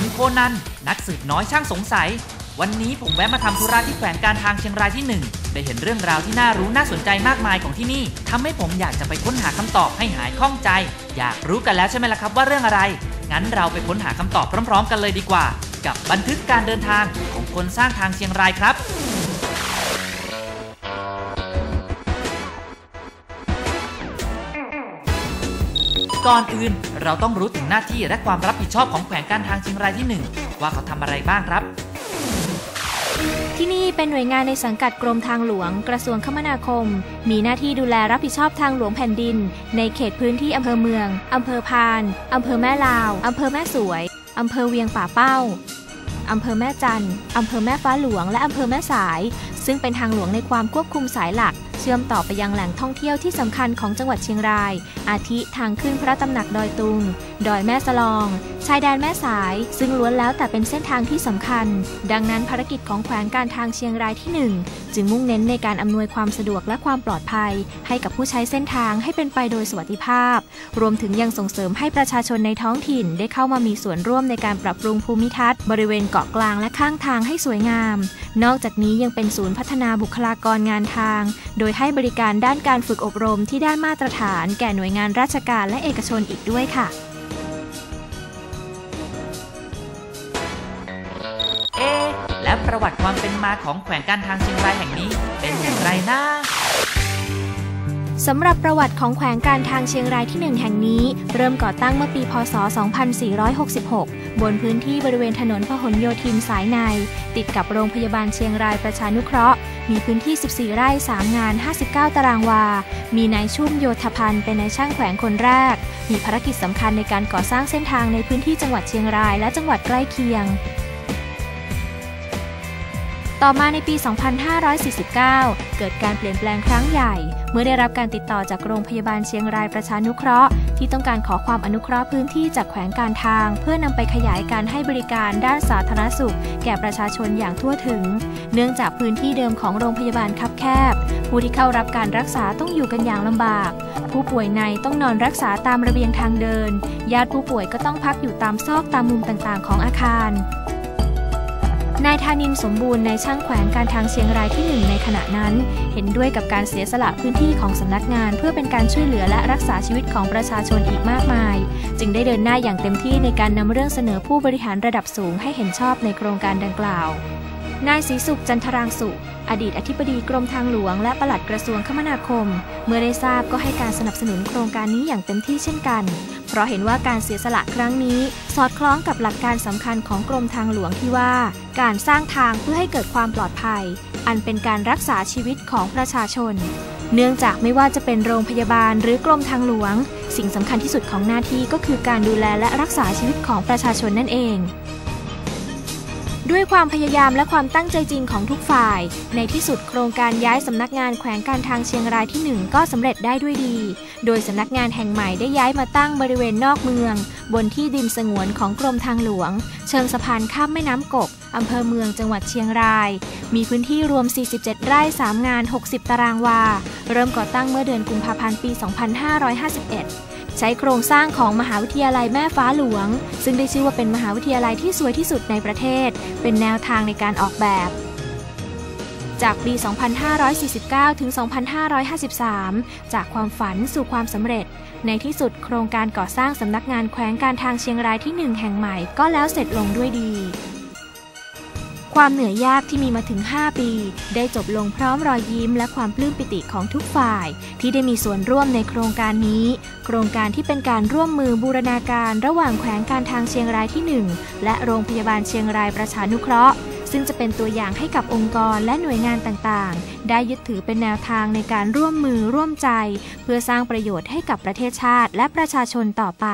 ผมโคนัน นักสืบน้อยช่างสงสัย วันนี้ผมแวะมาทำธุระที่แขวงการทางเชียงรายที่หนึ่งได้เห็นเรื่องราวที่น่ารู้น่าสนใจมากมายของที่นี่ทำให้ผมอยากจะไปค้นหาคำตอบให้หายข้องใจ อยากรู้กันแล้วใช่ไหมล่ะครับว่าเรื่องอะไร งั้นเราไปค้นหาคำตอบพร้อม ๆ กันเลยดีกว่า กับบันทึกการเดินทางของคนสร้างทางเชียงรายครับ ก่อนอื่น เราต้องรู้ถึงหน้าที่และความรับผิดชอบของแขวงการทางเชียงรายที่หนึ่งว่าเขาทำอะไรบ้างครับ ที่นี่เป็นหน่วยงานในสังกัดกรมทางหลวง กระทรวงคมนาคม มีหน้าที่ดูแลรับผิดชอบทางหลวงแผ่นดิน ในเขตพื้นที่อำเภอเมือง อำเภอพาน อำเภอแม่ลาว อำเภอแม่สวย อำเภอเวียงป่าเป้าอำเภอแม่จัน อำเภอแม่ฟ้าหลวง และอำเภอแม่สาย ซึ่งเป็นทางหลวงในความควบคุมสายหลัก เชื่อมต่อไปยังแหล่งท่องเที่ยวที่สำคัญของจังหวัดเชียงราย อาทิทางขึ้นพระตำหนักดอยตุง ดอยแม่สลอง ชายแดนแม่สาย ซึ่งล้วนแล้วแต่เป็นเส้นทางที่สำคัญ ดังนั้นภารกิจของแขวงการทางเชียงรายที่ 1 จึงมุ่งเน้นในการอำนวยความสะดวกและความปลอดภัย ให้กับผู้ใช้เส้นทางให้เป็นไปโดยสวัสดิภาพ รวมถึงยังส่งเสริมให้ประชาชนในท้องถิ่นได้เข้ามามีส่วนร่วมในการปรับปรุงภูมิทัศน์บริเวณเกาะกลางและข้างทางให้สวยงาม นอกจากนี้ยังเป็นศูนย์พัฒนาบุคลากรงานทาง โดยยให้บริการด้านการฝึกอบรมที่ได้มาตรฐานแก่หน่วยงานราชการและเอกชนอีกด้วยค่ะ เอ๊ะและประวัติความเป็นมาของแขวงการทางเชียงรายแห่งนี้ สำหรับประวัติของแขวงการทางเชียงรายที่ 1 แห่งนี้ เริ่มก่อตั้งเมื่อปี พศ 2466 บนพื้นที่บริเวณถนนพหลโยธินสายใน ติดกับโรงพยาบาลเชียงรายประชานุเคราะห์ มีพื้นที่ 14 ไร่ 3 งาน 59 ตารางวา มีนายชุ่มโยธพันธ์เป็นนายช่างแขวงคนแรก มีภารกิจสำคัญในการก่อสร้างเส้นทางในพื้นที่จังหวัดเชียงรายและจังหวัดใกล้เคียงต่อมาในปี 2549 เกิดการเปลี่ยนแปลงครั้งใหญ่ เมื่อได้รับการติดต่อจากโรงพยาบาลเชียงรายประชานุเคราะห์ ที่ต้องการขอความอนุเคราะห์พื้นที่จากแขวงการทาง เพื่อนำไปขยายการให้บริการด้านสาธารณสุข แก่ประชาชนอย่างทั่วถึง เนื่องจากพื้นที่เดิมของโรงพยาบาลคับแคบ ผู้ที่เข้ารับการรักษาต้องอยู่กันอย่างลำบาก ผู้ป่วยในต้องนอนรักษาตามระเบียงทางเดิน ญาติผู้ป่วยก็ต้องพักอยู่ตามซอกตามมุมต่างๆ ของอาคาร นายธานินสมบูรณ์ในช่างแขวงการทางเชียงรายที่หนึ่งในขณะนั้น เห็นด้วยกับการเสียสละพื้นที่ของสำนักงาน เพื่อเป็นการช่วยเหลือและรักษาชีวิตของประชาชนอีกมากมาย จึงได้เดินหน้าอย่างเต็มที่ในการนำเรื่องเสนอผู้บริหารระดับสูงให้เห็นชอบในโครงการดังกล่าว นายศรีสุขจันทรางสุ อดีตอธิบดีกรมทางหลวงและปลัดกระทรวงคมนาคม เมื่อได้ทราบก็ให้การสนับสนุนโครงการนี้อย่างเต็มที่เช่นกัน เพราะเห็นว่าการเสียสละครั้งนี้ สอดคล้องกับหลักการสำคัญของกรมทางหลวงที่ว่า การสร้างทางเพื่อให้เกิดความปลอดภัย อันเป็นการรักษาชีวิตของประชาชน เนื่องจากไม่ว่าจะเป็นโรงพยาบาลหรือกรมทางหลวง สิ่งสำคัญที่สุดของหน้าที่ก็คือการดูแลและรักษาชีวิตของประชาชนนั่นเอง ด้วยความพยายามและความตั้งใจจริงของทุกฝ่าย ในที่สุดโครงการย้ายสำนักงานแขวงการทางเชียงรายที่ 1 ก็สำเร็จได้ด้วยดี โดยสำนักงานแห่งใหม่ได้ย้ายมาตั้งบริเวณนอกเมือง บนที่ดินสงวนของกรมทางหลวง เชิงสะพานข้ามแม่น้ำกกอำเภอเมืองจังหวัดเชียงราย มีพื้นที่รวม 47 ไร่ 3 งาน 60 ตารางวา เริ่มก่อตั้งเมื่อเดือนกุมภาพันธ์ปี 2551 ใช้โครงสร้างของมหาวิทยาลัยแม่ฟ้าหลวง ซึ่งได้ชื่อว่าเป็นมหาวิทยาลัยที่สวยที่สุดในประเทศ เป็นแนวทางในการออกแบบจากปี 2549 ถึง 2553 จากความฝันสู่ความสำเร็จ ในที่สุดโครงการก่อสร้างสำนักงานแขวงการทางเชียงรายที่ 1 แห่งใหม่ก็แล้วเสร็จลงด้วยดี ความเหนื่อยยากที่มีมาถึง 5 ปี ได้จบลงพร้อมรอยยิ้ม และความปลื้มปิติของทุกฝ่าย ที่ได้มีส่วนร่วมในโครงการนี้ โครงการที่เป็นการร่วมมือบูรณาการระหว่างแขวงการทางเชียงรายที่ 1 และโรงพยาบาลเชียงรายประชานุเคราะห์ ซึ่งจะเป็นตัวอย่างให้กับองค์กรและหน่วยงานต่างๆ ได้ยึดถือเป็นแนวทางในการร่วมมือร่วมใจ เพื่อสร้างประโยชน์ให้กับประเทศชาติและประชาชนต่อไป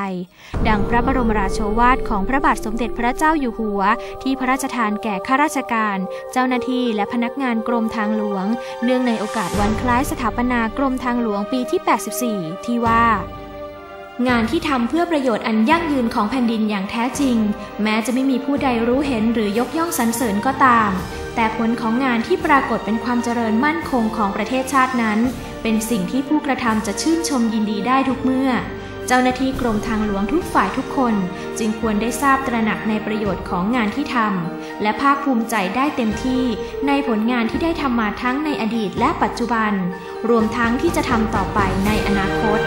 ดังพระบรมราโชวาทของพระบาทสมเด็จพระเจ้าอยู่หัว ที่พระราชทานแก่ข้าราชการ เจ้าหน้าที่และพนักงานกรมทางหลวง เนื่องในโอกาสวันคล้ายสถาปนากรมทางหลวงปีที่ 84 ที่ว่า งานที่ทำเพื่อประโยชน์อันยั่งยืนของแผ่นดินอย่างแท้จริง แม้จะไม่มีผู้ใดรู้เห็นหรือยกย่องสรรเสริญก็ตาม แต่ผลของงานที่ปรากฏเป็นความเจริญมั่นคงของประเทศชาตินั้น เป็นสิ่งที่ผู้กระทำจะชื่นชมยินดีได้ทุกเมื่อ เจ้าหน้าที่กรมทางหลวงทุกฝ่ายทุกคน จึงควรได้ทราบตระหนักในประโยชน์ของงานที่ทำและภาคภูมิใจได้เต็มที่ในผลงานที่ได้ทำมาทั้งในอดีตและปัจจุบัน รวมทั้งที่จะทำต่อไปในอนาคต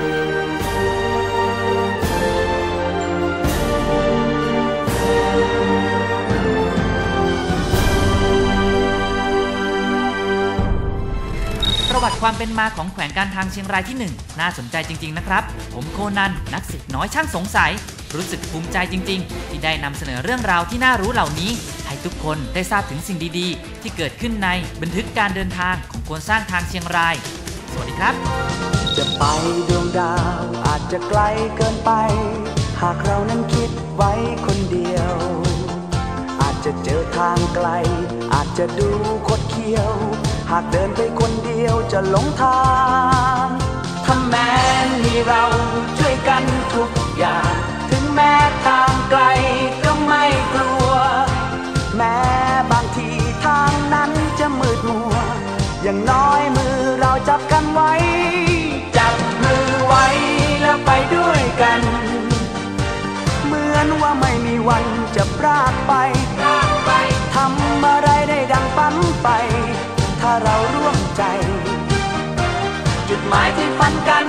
ความเป็นมาของแขวงการทางเชียงรายที่ 1 น่าสนใจจริง ๆ นะครับ ผมโคนัน นักศิษย์น้อยช่างสงสัย รู้สึกภูมิใจจริง ๆ ที่ได้นำเสนอเรื่องราวที่น่ารู้เหล่านี้ ให้ทุกคนได้ทราบถึงสิ่งดีๆ ที่เกิดขึ้นในบันทึกการเดินทางของคนสร้างทางเชียงราย สวัสดีครับ จะไปดวงดาวอาจจะไกลเกินไป หากเรานั้นคิดไว้คนเดียว อาจจะเจอทางไกล อาจจะดูคดเคี้ยว หากเดินไปคนเดียวจะหลงทางถ้าแม้มีเราช่วยกันทุกอย่าง ถึงแม้ทางไกลก็ไม่กลัว แม้บางทีทางนั้นจะมืดมัว อย่างน้อยมือเราจับกันไว้ จับมือไว้แล้วไปด้วยกัน เหมือนว่าไม่มีวันจะพรากไป ทำอะไรได้ดังฝันไป หมายที่ฝันกัน